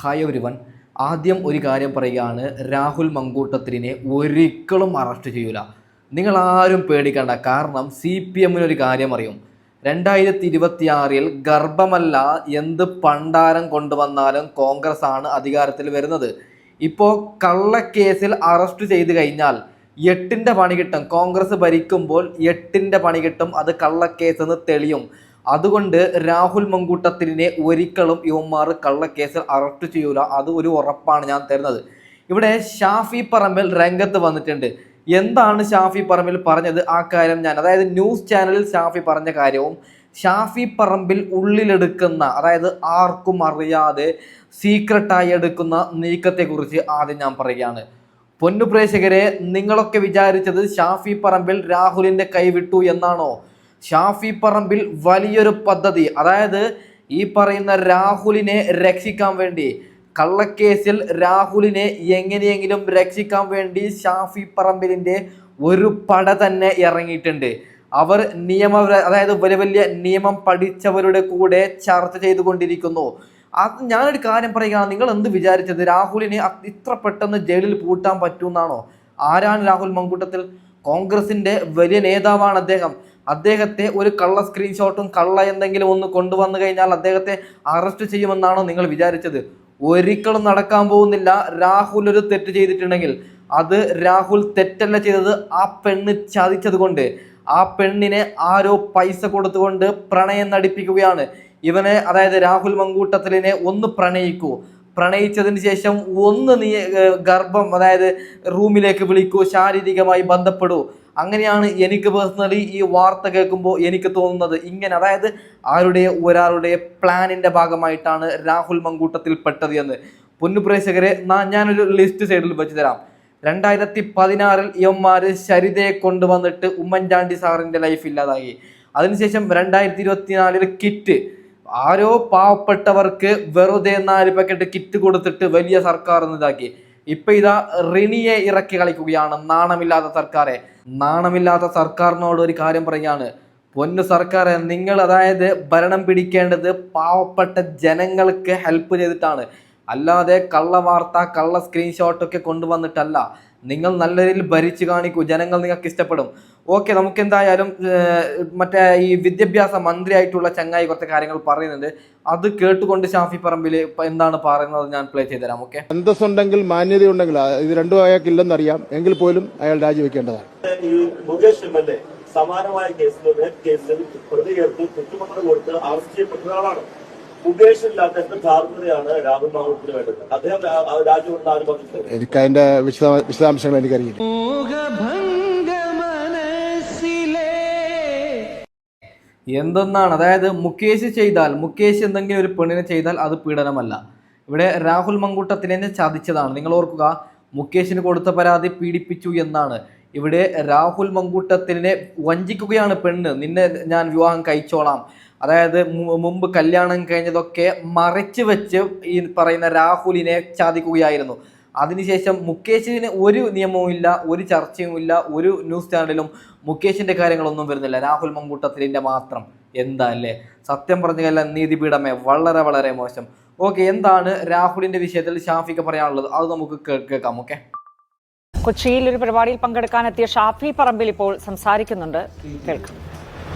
Hi everyone ആദ്യം ഒരു കാര്യം പറയുകയാണ് രാഹുൽ മങ്കൂട്ടത്തിനെ ഒരിക്കലും അറസ്റ്റ് ചെയ്യൂല. നിങ്ങൾ ആരും പേടിക്കണ്ട കാരണം സി പി എമ്മിനൊരു കാര്യം അറിയും. രണ്ടായിരത്തി ഇരുപത്തിയാറിൽ ഗർഭമല്ല എന്ത് പണ്ടാരം കൊണ്ടുവന്നാലും കോൺഗ്രസ് ആണ് അധികാരത്തിൽ വരുന്നത്. ഇപ്പോൾ കള്ളക്കേസിൽ അറസ്റ്റ് ചെയ്ത് കഴിഞ്ഞാൽ എട്ടിന്റെ പണി കിട്ടും. കോൺഗ്രസ് ഭരിക്കുമ്പോൾ എട്ടിന്റെ പണി കിട്ടും. അത് കള്ളക്കേസെന്ന് തെളിയും. അതുകൊണ്ട് രാഹുൽ മങ്കൂട്ടത്തിനെ ഒരിക്കലും ഇവന്മാർ കള്ളക്കേസിൽ അറസ്റ്റ് ചെയ്യൂല. അത് ഒരു ഉറപ്പാണ് ഞാൻ തരുന്നത്. ഇവിടെ ഷാഫി പറമ്പിൽ രംഗത്ത് വന്നിട്ടുണ്ട്. എന്താണ് ഷാഫി പറമ്പിൽ പറഞ്ഞത്? ആ കാര്യം ഞാൻ അതായത് ന്യൂസ് ചാനലിൽ ഷാഫി പറഞ്ഞ കാര്യവും ഷാഫി പറമ്പിൽ ഉള്ളിലെടുക്കുന്ന അതായത് ആർക്കും അറിയാതെ സീക്രട്ടായി എടുക്കുന്ന നീക്കത്തെക്കുറിച്ച് ആദ്യം ഞാൻ പറയുകയാണ്. പൊന്നു പ്രേക്ഷകരെ നിങ്ങളൊക്കെ വിചാരിച്ചത് ഷാഫി പറമ്പിൽ രാഹുലിന്റെ കൈവിട്ടു എന്നാണോ? ഷാഫി പറമ്പിൽ വലിയൊരു പദ്ധതി. അതായത് ഈ പറയുന്ന രാഹുലിനെ രക്ഷിക്കാൻ വേണ്ടി കള്ളക്കേസിൽ രാഹുലിനെ എങ്ങനെയെങ്കിലും രക്ഷിക്കാൻ വേണ്ടി ഷാഫി പറമ്പിലിന്റെ ഒരു പട തന്നെ ഇറങ്ങിയിട്ടുണ്ട്. അവർ നിയമ അതായത് വലിയ വലിയ നിയമം പഠിച്ചവരുടെ കൂടെ ചർച്ച ചെയ്തുകൊണ്ടിരിക്കുന്നു. അത് ഞാനൊരു കാര്യം പറയുകയാണ്. നിങ്ങൾ എന്ത് വിചാരിച്ചത്? രാഹുലിനെ ഇത്ര പെട്ടെന്ന് ജയിലിൽ പൂട്ടാൻ പറ്റുമെന്നാണോ ആരാണ് രാഹുൽ മങ്കൂട്ടത്തിൽ? കോൺഗ്രസിന്റെ വലിയ നേതാവാണ് അദ്ദേഹം. അദ്ദേഹത്തെ ഒരു കള്ള സ്ക്രീൻഷോട്ടും കള്ള എന്തെങ്കിലും ഒന്ന് കൊണ്ടുവന്നു കഴിഞ്ഞാൽ അദ്ദേഹത്തെ അറസ്റ്റ് ചെയ്യുമെന്നാണോ നിങ്ങൾ വിചാരിച്ചത്? ഒരിക്കലും നടക്കാൻ പോകുന്നില്ല. രാഹുൽ ഒരു തെറ്റ് ചെയ്തിട്ടുണ്ടെങ്കിൽ അത് രാഹുൽ തെറ്റല്ല ചെയ്തത് ആ പെണ്ണ് ചതിച്ചത് കൊണ്ട് ആ പെണ്ണിനെ ആരോ പൈസ കൊടുത്തുകൊണ്ട് പ്രണയം നടിപ്പിക്കുകയാണ്. ഇവനെ അതായത് രാഹുൽ മങ്കൂട്ടത്തിലിനെ ഒന്ന് പ്രണയിക്കൂ. പ്രണയിച്ചതിന് ശേഷം ഒന്ന് നീ ഗർഭം അതായത് റൂമിലേക്ക് വിളിക്കൂ. ശാരീരികമായി ബന്ധപ്പെടൂ. അങ്ങനെയാണ് എനിക്ക് പേഴ്സണലി ഈ വാർത്ത കേൾക്കുമ്പോൾ എനിക്ക് തോന്നുന്നത് ഇങ്ങനെ. അതായത് ആരുടെ ഒരാളുടെ പ്ലാനിന്റെ ഭാഗമായിട്ടാണ് രാഹുൽ മങ്കൂട്ടത്തിൽ പെട്ടത് എന്ന്. പൊന്നുപ്രേക്ഷകരെ ഞാനൊരു ലിസ്റ്റ് സൈഡിൽ വെച്ച് തരാം. രണ്ടായിരത്തി പതിനാറിൽ ഇവന്മാര് ശരിതയെ കൊണ്ടുവന്നിട്ട് ഉമ്മൻചാണ്ടി സാറിന്റെ ലൈഫ് ഇല്ലാതായി. അതിനുശേഷം രണ്ടായിരത്തി ഇരുപത്തിനാലിൽ കിറ്റ്. ആരോ പാവപ്പെട്ടവർക്ക് വെറുതെ നാല് പാക്കറ്റ് കിറ്റ് കൊടുത്തിട്ട് വലിയ സർക്കാർ ഇതാക്കി. ഇപ്പൊ ഇതാ റിനിയെ ഇറക്കി കളിക്കുകയാണ്. നാണമില്ലാത്ത സർക്കാരെ. നാണമില്ലാത്ത സർക്കാരിനോട് ഒരു കാര്യം പറയുകയാണ്. പൊന്നു സർക്കാരെ നിങ്ങൾ അതായത് ഭരണം പിടിക്കേണ്ടത് പാവപ്പെട്ട ജനങ്ങൾക്ക് ഹെൽപ്പ് ചെയ്തിട്ടാണ്. അല്ലാതെ കള്ള വാർത്ത കള്ള സ്ക്രീൻഷോട്ടൊക്കെ കൊണ്ടുവന്നിട്ടല്ല. നിങ്ങൾ നല്ല രീതിയിൽ ഭരിച്ചു കാണിക്കൂ. ജനങ്ങൾ നിങ്ങൾക്ക് ഇഷ്ടപ്പെടും. ഓക്കെ നമുക്ക് എന്തായാലും മറ്റേ ഈ വിദ്യാഭ്യാസ മന്ത്രിയായിട്ടുള്ള ചങ്ങായി കുറച്ച് കാര്യങ്ങൾ പറയുന്നുണ്ട്. അത് കേട്ടുകൊണ്ട് ഷാഫി പറമ്പിൽ എന്താണ് പറയുന്നത് ഞാൻ പ്ലേ ചെയ്തുതരാം ഓക്കെ അന്തസ്സുണ്ടെങ്കിൽ മാന്യത ഉണ്ടെങ്കിൽ ഇത് രണ്ടും അയാൾക്കില്ലെന്നറിയാം. എങ്കിൽ പോലും അയാൾ രാജിവെക്കേണ്ടതാണ്. സമാനമായ കേസിൽ റെഡ് കേസിൽ പ്രതികൾക്ക് കുറ്റപത്രം കൊടുത്ത് അറസ്റ്റ് ചെയ്യപ്പെട്ട ഒരാളാണ്. മുകേഷ് ഇല്ലാത്ത എന്ത് ധാർമ്മികതയാണ് രാഹുൽ മാവൂട്ടിന് വേണ്ടത്. അദ്ദേഹം രാജ്യം കൊണ്ട് ആരും പറഞ്ഞിട്ടില്ല. എനിക്ക് അതിന്റെ വിശദ വിശദാംശങ്ങൾ എനിക്കറിയില്ല. എന്തെന്നാണ്? അതായത് മുകേഷ് ചെയ്താൽ മുകേഷ് എന്തെങ്കിലും ഒരു പെണ്ണിനെ ചെയ്താൽ അത് പീഡനമല്ല. ഇവിടെ രാഹുൽ മങ്കൂട്ടത്തിനെ ചതിച്ചതാണ്. നിങ്ങൾ ഓർക്കുക മുകേഷിന് കൊടുത്ത പരാതി പീഡിപ്പിച്ചു എന്നാണ്. ഇവിടെ രാഹുൽ മങ്കൂട്ടത്തിനെ വഞ്ചിക്കുകയാണ് പെണ്ണ്. നിന്നെ ഞാൻ വിവാഹം കഴിച്ചോളാം. അതായത് മുമ്പ് കല്യാണം കഴിഞ്ഞതൊക്കെ മറച്ചു വെച്ച് ഈ പറയുന്ന രാഹുലിനെ ചതിക്കുകയായിരുന്നു. അതിനുശേഷം മുകേഷിന് ഒരു നിയമവും ഇല്ല ഒരു ചർച്ചയും ഇല്ല ഒരു ന്യൂസ് ചാനലിലും മുകേഷിന്റെ കാര്യങ്ങളൊന്നും വരുന്നില്ല. രാഹുൽ മങ്കൂട്ടത്തിലിന്റെ മാത്രം. എന്താ അല്ലേ? സത്യം പറഞ്ഞു കഴിഞ്ഞാൽ നീതിപീഠമേ വളരെ വളരെ മോശം. ഓക്കെ എന്താണ് രാഹുലിന്റെ വിഷയത്തിൽ ഷാഫിക്ക് പറയാനുള്ളത്? അത് നമുക്ക് കേൾക്കാം ഓക്കെ? കൊച്ചിയിൽ ഒരു പരിപാടിയിൽ പങ്കെടുക്കാനെത്തിയ ഷാഫി പറമ്പിൽ ഇപ്പോൾ സംസാരിക്കുന്നുണ്ട്. കേൾക്കാം.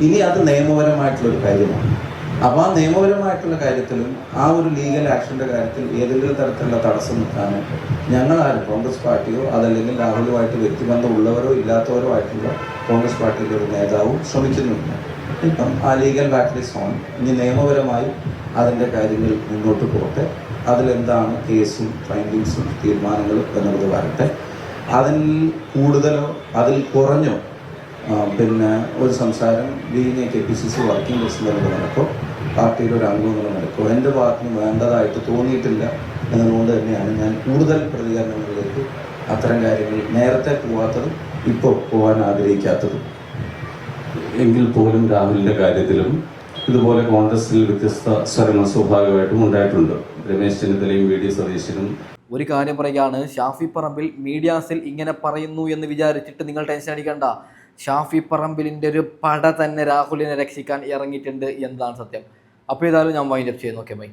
ഇനി അത് നിയമപരമായിട്ടുള്ള ഒരു കാര്യമാണ്. അപ്പോൾ ആ നിയമപരമായിട്ടുള്ള കാര്യത്തിലും ആ ഒരു ലീഗൽ ആക്ഷന്റെ കാര്യത്തിൽ ഏതെങ്കിലും തരത്തിലുള്ള തടസ്സം നിൽക്കാനോ ഞങ്ങളാരും കോൺഗ്രസ് പാർട്ടിയോ അതല്ലെങ്കിൽ രാഹുലുമായിട്ട് വ്യക്തിബന്ധം ഉള്ളവരോ ഇല്ലാത്തവരോ ആയിട്ടുള്ള കോൺഗ്രസ് പാർട്ടിയിലെ ഒരു നേതാവും ശ്രമിക്കുന്നുമില്ല. ഇപ്പം ആ ലീഗൽ ബാറ്റിൽ സോൺ ഇനി നിയമപരമായി അതിന്റെ കാര്യങ്ങൾ മുന്നോട്ട് പോകട്ടെ. അതിലെന്താണ് കേസും ഫൈൻഡിങ്സും തീരുമാനങ്ങളും എന്നുള്ളത് വരട്ടെ. അതിൽ കൂടുതലോ അതിൽ കുറഞ്ഞോ പിന്നെ ഒരു സംസാരം being a K P C C working president നടക്കോ പാർട്ടിയുടെ ഒരു അംഗം എന്നുള്ള നിലക്കോ എന്റെ ഭാഗത്തിന് വേണ്ടതായിട്ട് തോന്നിയിട്ടില്ല എന്നതുകൊണ്ട് തന്നെയാണ് ഞാൻ കൂടുതൽ പ്രതികരണങ്ങളിലേക്ക് അത്തരം കാര്യങ്ങൾ നേരത്തെ പോവാത്തതും ഇപ്പോൾ പോകാൻ ആഗ്രഹിക്കാത്തതും. എങ്കിൽ പോലും രാഹുലിന്റെ കാര്യത്തിലും ഇതുപോലെ കോൺഗ്രസിൽ വ്യത്യസ്ത സ്വരങ്ങൾ സ്വാഭാവികമായിട്ടും ഉണ്ടായിട്ടുണ്ട്. രമേശ് ചെന്നിത്തലയും വി ഡി സതീശനും. ഒരു കാര്യം പറയുകയാണ് ഷാഫി പറമ്പിൽ മീഡിയാസിൽ ഇങ്ങനെ പറയുന്നു എന്ന് വിചാരിച്ചിട്ട് നിങ്ങൾ ടെൻഷൻ അടിക്കണ്ട. ഷാഫി പറമ്പിലിന്റെ ഒരു പട തന്നെ രാഹുലിനെ രക്ഷിക്കാൻ ഇറങ്ങിയിട്ടുണ്ട് എന്നതാണ് സത്യം? അപ്പോൾ ഏതായാലും ഞാൻ വൈൻഡപ്പ് ചെയ്യുന്നു ഓക്കെ ബൈ